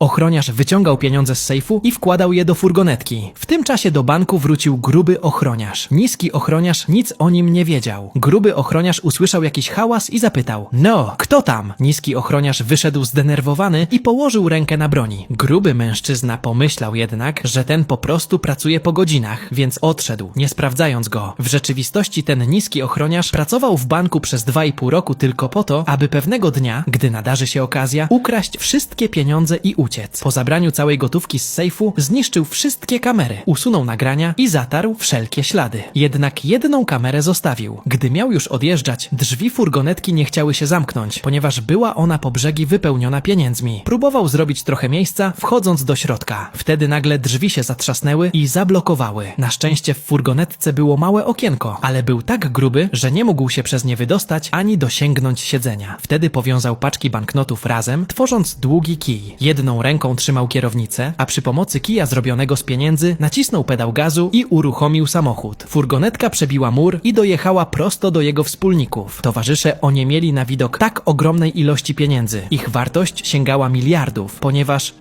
Ochroniarz wyciągał pieniądze z sejfu i wkładał je do furgonetki. W tym czasie do banku wrócił gruby ochroniarz. Niski ochroniarz nic o nim nie wiedział. Gruby ochroniarz usłyszał jakiś hałas i zapytał: No, kto tam? Niski ochroniarz wyszedł zdenerwowany i położył rękę na broni. Gruby mężczyzna pomyślał jednak, że ten po prostu pracuje po godzinach, więc odszedł, nie sprawdzając go. W rzeczywistości ten niski ochroniarz pracował w banku przez dwa i pół roku tylko po to, aby pewnego dnia, gdy nadarzy się okazja, ukraść wszystkie pieniądze i uciec. Po zabraniu całej gotówki z sejfu zniszczył wszystkie kamery, usunął nagrania i zatarł wszelkie ślady. Jednak jedną kamerę zostawił. Gdy miał już odjeżdżać, drzwi furgonetki nie chciały się zamknąć, ponieważ była ona po brzegi wypełniona pieniędzmi. Próbował zrobić trochę miejsca, wchodząc do środka. Wtedy nagle drzwi się zatrzasnęły i zablokowały. Na szczęście w furgonetce było małe okienko, ale był tak gruby, że nie mógł się przez nie wydostać ani dosięgnąć siedzenia. Wtedy powiązał paczki banknotów razem, tworząc długi kij. Ręką trzymał kierownicę, a przy pomocy kija zrobionego z pieniędzy nacisnął pedał gazu i uruchomił samochód. Furgonetka przebiła mur i dojechała prosto do jego wspólników. Towarzysze oniemieli na widok tak ogromnej ilości pieniędzy. Ich wartość sięgała miliardów, ponieważ